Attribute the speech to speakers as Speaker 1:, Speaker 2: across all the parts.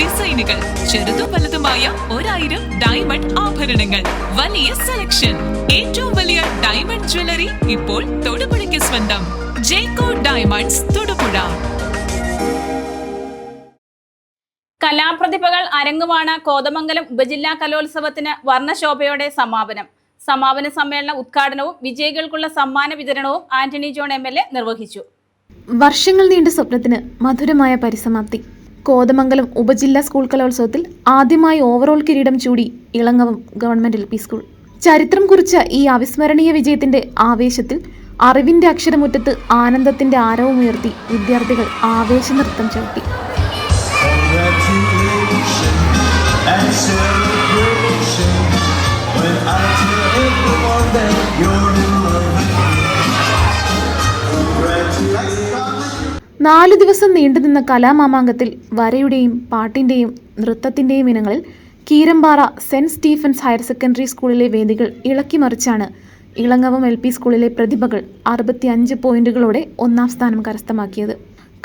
Speaker 1: ഡിസൈനുകൾ ചെറുതും വലുതുമായ ഒരായിരം ഡയമണ്ട് ആഭരണങ്ങൾ. വലിയ സെലക്ഷൻ ഏറ്റവും വലിയ ഡയമണ്ട് ജ്വല്ലറി ഇപ്പോൾ തൊടുപുഴയ്ക്ക് സ്വന്തം. ജേക്കോ ഡയമണ്ട്സ് തൊടുപുഴ.
Speaker 2: കലാപ്രതിഭകൾ അരങ്ങുമാണ് കോതമംഗലം ഉപജില്ലാ കലോത്സവത്തിന് വർണശോഭയോടെ സമാപനം. സമാപന സമ്മേളന ഉദ്ഘാടനവും വിജയികൾക്കുള്ള സമ്മാന വിതരണവും Antony John M L A നിർവഹിച്ചു.
Speaker 3: വർഷങ്ങൾ നീണ്ട സ്വപ്നത്തിന് മധുരമായ പരിസമാപ്തി. കോതമംഗലം ഉപജില്ലാ സ്കൂൾ കലോത്സവത്തിൽ ആദ്യമായി ഓവറോൾ കിരീടം ചൂടി Elangavam government L P school ചരിത്രം കുറിച്ച ഈ അവിസ്മരണീയ വിജയത്തിന്റെ ആവേശത്തിൽ അറിവിന്റെ അക്ഷരമുറ്റത്ത് ആനന്ദത്തിന്റെ ആരവമുയർത്തി വിദ്യാർത്ഥികൾ ആവേശ നൃത്തം ചവിട്ടി.
Speaker 4: You're
Speaker 3: നാലു ദിവസം നീണ്ടുനിന്ന കലാമാമാങ്കത്തിൽ വരയുടെയും പാട്ടിന്റെയും നൃത്തത്തിന്റെയും ഇനങ്ങളിൽ Keerampara saint Stephen's higher secondary സ്കൂളിലെ വേദികൾ ഇളക്കിമറിച്ചാണ് ഇളങ്ങവം എൽ പി സ്കൂളിലെ പ്രതിഭകൾ അറുപത്തിയഞ്ച് പോയിന്റുകളോടെ ഒന്നാം സ്ഥാനം കരസ്ഥമാക്കിയത്.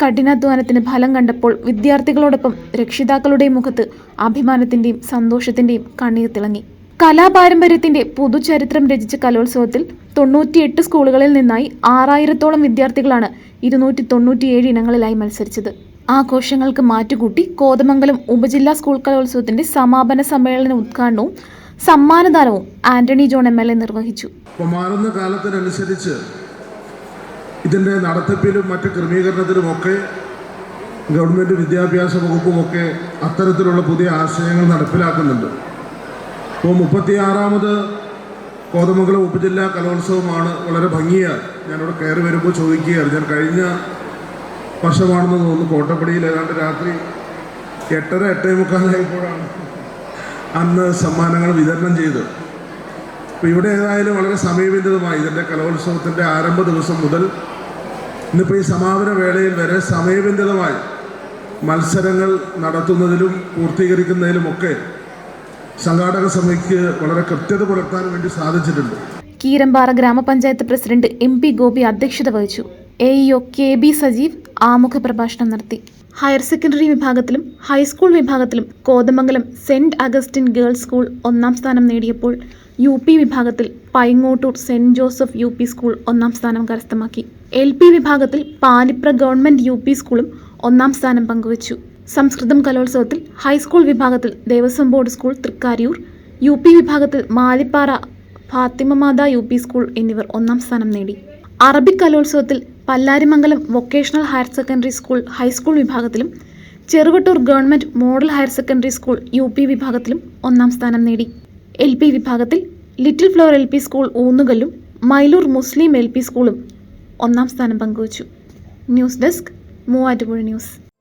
Speaker 3: കഠിനാധ്വാനത്തിന് ഫലം കണ്ടപ്പോൾ വിദ്യാർത്ഥികളോടൊപ്പം രക്ഷിതാക്കളുടെ മുഖത്ത് അഭിമാനത്തിന്റെയും സന്തോഷത്തിന്റെയും കണ്ണീർ തിളങ്ങി. കലാപാരമ്പര്യത്തിന്റെ പുതുചരിത്രം രചിച്ച കലോത്സവത്തിൽ തൊണ്ണൂറ്റിയെട്ട് സ്കൂളുകളിൽ നിന്നായി ആറായിരത്തോളം വിദ്യാർത്ഥികളാണ് ഇരുന്നൂറ്റി തൊണ്ണൂറ്റിയേഴ് ഇനങ്ങളിലായി മത്സരിച്ചത്. ആഘോഷങ്ങൾക്ക് മാറ്റുകൂട്ടി കോതമംഗലം ഉപജില്ലാ സ്കൂൾ കലോത്സവത്തിന്റെ സമാപന സമ്മേളന ഉദ്ഘാടനവും സമ്മാനദാനവും Antony John M L A നിർവഹിച്ചു.
Speaker 5: മാറുന്ന കാലത്തിനനുസരിച്ച് ഇതിന്റെ നടത്തിപ്പിലും മറ്റ് ക്രമീകരണത്തിലുമൊക്കെ ഗവൺമെന്റ് വിദ്യാഭ്യാസ വകുപ്പുമൊക്കെ അത്തരത്തിലുള്ള പുതിയ ആശയങ്ങൾ നടപ്പിലാക്കുന്നുണ്ട്. ഇപ്പോൾ മുപ്പത്തിയാറാമത് കോതമംഗലം ഉപജില്ലാ കലോത്സവമാണ്. വളരെ ഭംഗിയായി ഞാനിവിടെ കയറി വരുമ്പോൾ ചോദിക്കുകയാണ്. ഞാൻ കഴിഞ്ഞ വർഷമാണെന്ന് തോന്നുന്നു കോട്ടപ്പടിയിൽ ഏതാണ്ട് രാത്രി എട്ടര എട്ടേ മുക്കാലായപ്പോഴാണ് അന്ന് സമ്മാനങ്ങൾ വിതരണം ചെയ്തത്. അപ്പോൾ ഇവിടെ ഏതായാലും വളരെ സമയബന്ധിതമായി ഇതിന്റെ കലോത്സവത്തിന്റെ ആരംഭ ദിവസം മുതൽ ഇന്നിപ്പോൾ ഈ സമാപന വേളയിൽ വരെ സമയബന്ധിതമായി മത്സരങ്ങൾ നടത്തുന്നതിലും പൂർത്തീകരിക്കുന്നതിലുമൊക്കെ സംഘാടക സമിതിക്ക് വളരെ കൃത്യത പുലർത്താൻ വേണ്ടി സാധിച്ചിട്ടുണ്ട്.
Speaker 3: കീരമ്പാറ ഗ്രാമപഞ്ചായത്ത് പ്രസിഡന്റ് എം പി ഗോപി അധ്യക്ഷത വഹിച്ചു. A E O K B Sajeev ആമുഖ പ്രഭാഷണം നടത്തി. ഹയർ സെക്കൻഡറി വിഭാഗത്തിലും ഹൈസ്കൂൾ വിഭാഗത്തിലും Kothamangalam saint Augustine girls school ഒന്നാം സ്ഥാനം നേടിയപ്പോൾ യു പി വിഭാഗത്തിൽ Paingottoor saint Joseph U P school ഒന്നാം സ്ഥാനം കരസ്ഥമാക്കി. എൽ പി വിഭാഗത്തിൽ പാലിപ്ര ഗവൺമെന്റ് യു പി സ്കൂളും ഒന്നാം സ്ഥാനം പങ്കുവച്ചു. സംസ്കൃതം കലോത്സവത്തിൽ ഹൈസ്കൂൾ വിഭാഗത്തിൽ Devaswom board school Thrikkariyoor U P വിഭാഗത്തിൽ Malipara Fathimamatha U P school എന്നിവർ ഒന്നാം സ്ഥാനം നേടി. അറബിക് കലോത്സവത്തിൽ Pallarimangalam vocational higher secondary school high school വിഭാഗത്തിലും Cheruvattoor government model higher secondary school U P വിഭാഗത്തിലും ഒന്നാം സ്ഥാനം നേടി. എൽ പി വിഭാഗത്തിൽ little flower L P school ഊന്നുകല്ലും Mylur Muslim L P സ്കൂളും ഒന്നാം സ്ഥാനം പങ്കുവച്ചു. News desk Muvattupuzha news.